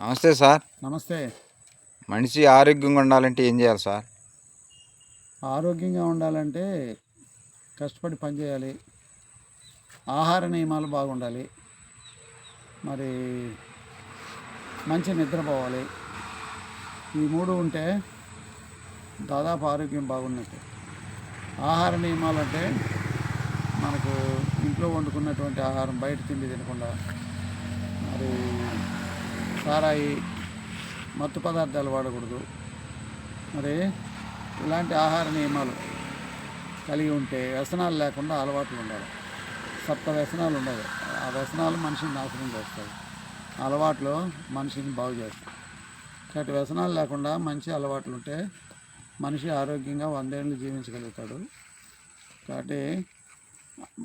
నమస్తే సార్. నమస్తే. మనిషి ఆరోగ్యంగా ఉండాలంటే ఏం చేయాలి సార్? ఆరోగ్యంగా ఉండాలంటే కష్టపడి పనిచేయాలి ఆహార నియమాలు బాగుండాలి. మరి మంచి నిద్రపోవాలి ఈ మూడు ఉంటే దాదాపు ఆరోగ్యం బాగున్నట్టు. ఆహార నియమాలు అంటే మనకు ఇంట్లో వండుకున్నటువంటి ఆహారం బయట తిండి తినకుండా మరి సారాయి మత్తు పదార్థాలు వాడకూడదు. మరి ఇలాంటి ఆహార నియమాలు కలిగి ఉంటే వ్యసనాలు లేకుండా అలవాట్లు ఉండాలి. సప్త వ్యసనాలు ఉండవు. ఆ వ్యసనాలు మనిషిని నాశనం చేస్తాయి. అలవాట్లు మనిషిని బాగు చేస్తాయి. కాబట్టి వ్యసనాలు లేకుండా మంచి అలవాట్లు ఉంటే మనిషి ఆరోగ్యంగా వందేళ్ళు జీవించగలుగుతాడు. కాబట్టి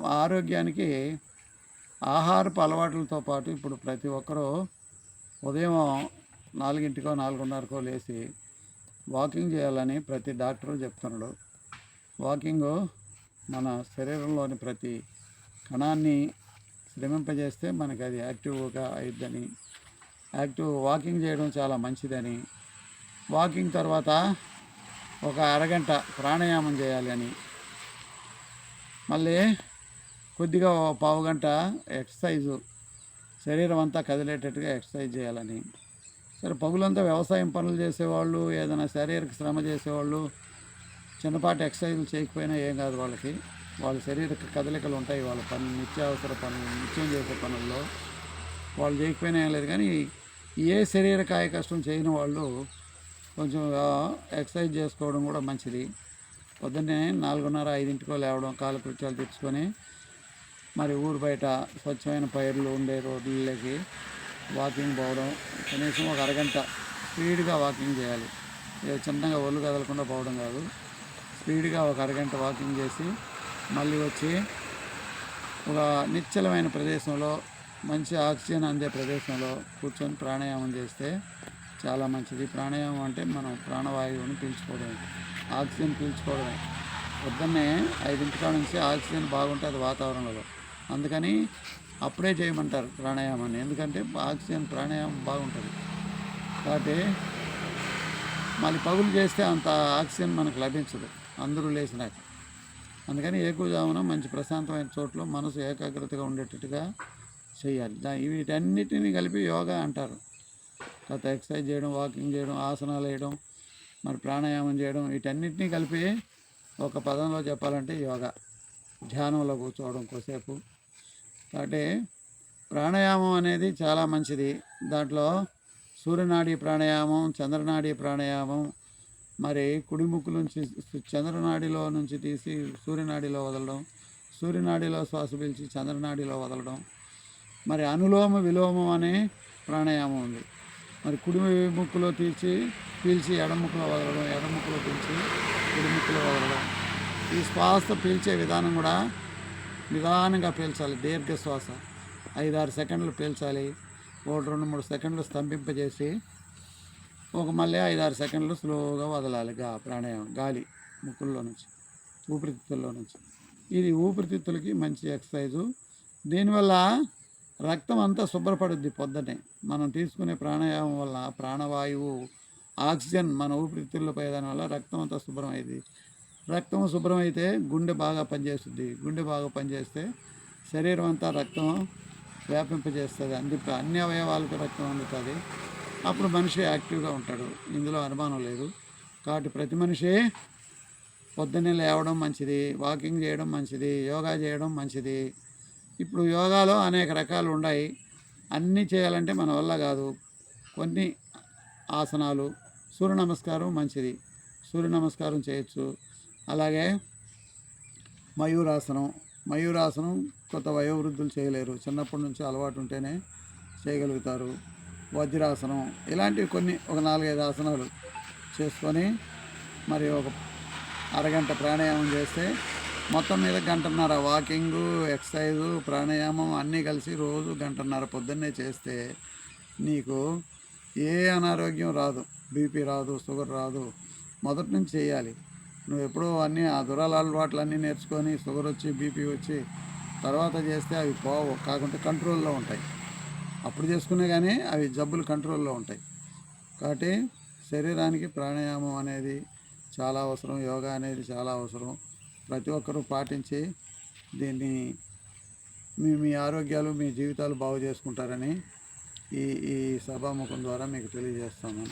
ఆరోగ్యానికి ఆహారపు అలవాట్లతో పాటు ఇప్పుడు ప్రతి ఒక్కరూ ఉదయం నాలుగింటికో నాలుగున్నరకో లేచి వాకింగ్ చేయాలని ప్రతి డాక్టరు చెప్తున్నాడు. వాకింగ్ మన శరీరంలోని ప్రతి కణాన్ని శ్రమింపజేస్తే మనకి అది యాక్టివ్గా అయిద్దని. యాక్టివ్ వాకింగ్ చేయడం చాలా మంచిదని. వాకింగ్ తర్వాత ఒక అరగంట ప్రాణాయామం చేయాలి అని. మళ్ళీ కొద్దిగా పావు గంట ఎక్సర్సైజు శరీరం అంతా కదిలేటట్టుగా ఎక్సర్సైజ్ చేయాలని. సరే పగులంతా వ్యవసాయం పనులు చేసేవాళ్ళు ఏదైనా శారీరక శ్రమ చేసేవాళ్ళు చిన్నపాటి ఎక్సర్సైజులు చేయకపోయినా ఏం కాదు వాళ్ళకి. వాళ్ళ శరీరక కదలికలు ఉంటాయి వాళ్ళ పని నిత్యావసర పనులు నిత్యం చేసే పనుల్లో. వాళ్ళు చేయకపోయినా ఏం లేదు కానీ ఏ శరీర కాయ కష్టం చేయని వాళ్ళు కొంచెం ఎక్సర్సైజ్ చేసుకోవడం కూడా మంచిది. పొద్దున్నే నాలుగున్నర ఐదింటికో లేవడం కాలకృత్యాలు తెచ్చుకొని మరి ఊరు బయట స్వచ్ఛమైన పైర్లు ఉండే రోడ్లకి వాకింగ్ పోవడం కనీసం ఒక అరగంట స్పీడ్గా వాకింగ్ చేయాలి. చిన్నగా ఒళ్ళు కదలకుండా పోవడం కాదు. స్పీడ్గా ఒక అరగంట వాకింగ్ చేసి మళ్ళీ వచ్చి ఒక నిశ్చలమైన ప్రదేశంలో మంచి ఆక్సిజన్ అందే ప్రదేశంలో కూర్చొని ప్రాణాయామం చేస్తే చాలా మంచిది. ప్రాణాయామం అంటే మనం ప్రాణవాయువుని పీల్చుకోవడమే. ఆక్సిజన్ పీల్చుకోవడమే. పొద్దున్నే ఐదింటికాడ నుంచి ఆక్సిజన్ బాగుంటుంది వాతావరణంలో. అందుకని అప్పుడే చేయమంటారు ప్రాణాయామాన్ని. ఎందుకంటే ఆక్సిజన్ ప్రాణాయామం బాగుంటుంది. కాబట్టి మళ్ళీ పగులు చేస్తే అంత ఆక్సిజన్ మనకు లభించదు. అందరూ లేచినాక. అందుకని ఏకుజామున మంచి ప్రశాంతమైన చోట్ల మనసు ఏకాగ్రతగా ఉండేటట్టుగా చేయాలి. దా వీటన్నిటిని కలిపి యోగా అంటారు. తర్వాత ఎక్సర్సైజ్ చేయడం వాకింగ్ చేయడం ఆసనాలు వేయడం మరి ప్రాణాయామం చేయడం వీటన్నిటినీ కలిపి ఒక పదంలో చెప్పాలంటే యోగా. ధ్యానంలో కూర్చోవడం కొసేపు కాబట్టి ప్రాణాయామం అనేది చాలా మంచిది. దాంట్లో సూర్యనాడి ప్రాణాయామం చంద్రనాడి ప్రాణాయామం మరి కుడిముక్కు నుంచి చంద్రనాడిలో నుంచి తీసి సూర్యనాడిలో వదలడం సూర్యనాడిలో శ్వాస పీల్చి చంద్రనాడిలో వదలడం మరి అనులోమ విలోమం అనే ప్రాణాయామం ఉంది. మరి కుడి ముక్కులో తీర్చి పీల్చి ఎడముక్కులో వదలడం ఎడముక్కులో పీల్చి కుడిముక్కులో వదలడం. ఈ శ్వాస పీల్చే విధానం కూడా నిదానంగా పీల్చాలి. దీర్ఘ శ్వాస ఐదారు సెకండ్లు పీల్చాలి. ఒకటి రెండు మూడు సెకండ్లు స్తంభింపజేసి ఒక మళ్ళీ ఐదారు సెకండ్లు స్లోగా వదలాలి. గా ప్రాణాయామం. గాలి ముక్కుల్లో నుంచి ఊపిరితిత్తుల్లో నుంచి. ఇది ఊపిరితిత్తులకి మంచి ఎక్సర్సైజు. దీనివల్ల రక్తం అంతా శుభ్రపడుద్ది పొద్దునే మనం తీసుకునే ప్రాణాయామం వల్ల ప్రాణవాయువు ఆక్సిజన్ మన ఊపిరితిత్తుల్లో పోయేదాని వల్ల రక్తం అంతా శుభ్రం అయింది రక్తం శుభ్రం అయితే గుండె బాగా పనిచేస్తుంది. గుండె బాగా పనిచేస్తే శరీరం అంతా రక్తం వ్యాపింపజేస్తుంది. అంది అన్ని అవయవాలకు రక్తం అందుతుంది. అప్పుడు మనిషి యాక్టివ్గా ఉంటాడు. ఇందులో అనుమానం లేదు. కాబట్టి ప్రతి మనిషి పొద్దున్నే లేవడం మంచిది వాకింగ్ చేయడం మంచిది యోగా చేయడం మంచిది. ఇప్పుడు యోగాలో అనేక రకాలు ఉన్నాయి. అన్నీ చేయాలంటే మన వల్ల కాదు. కొన్ని ఆసనాలు సూర్య నమస్కారం మంచిది. సూర్య నమస్కారం చేయొచ్చు. అలాగే మయూరాసనం. మయూరాసనం కొత్త వయోవృద్ధులు చేయలేరు. చిన్నప్పటి నుంచి అలవాటు ఉంటేనే చేయగలుగుతారు. వజ్రాసనం ఇలాంటివి కొన్ని ఒక నాలుగైదు ఆసనాలు చేసుకొని మరి ఒక అరగంట ప్రాణాయామం చేస్తే మొత్తం మీద గంటన్నర వాకింగు ఎక్సర్సైజు ప్రాణాయామం అన్నీ కలిసి రోజు గంటన్నర పొద్దున్నే చేస్తే నీకు ఏ అనారోగ్యం రాదు. బీపీ రాదు షుగర్ రాదు. మొదటి నుంచి చేయాలి. నువ్వు ఎప్పుడో అన్నీ ఆ దురాల అలవాట్లు నేర్చుకొని షుగర్ వచ్చి బీపీ వచ్చి తర్వాత చేస్తే అవి పోవు కాకుంటే కంట్రోల్లో ఉంటాయి. అప్పుడు చేసుకునే కానీ అవి జబ్బులు కంట్రోల్లో ఉంటాయి. కాబట్టి శరీరానికి ప్రాణాయామం అనేది చాలా అవసరం యోగా అనేది చాలా అవసరం. ప్రతి ఒక్కరూ పాటించి దీన్ని మీ మీ ఆరోగ్యాలు మీ జీవితాలు బాగు చేసుకుంటారని ఈ ఈ సభాముఖం ద్వారా మీకు తెలియజేస్తాను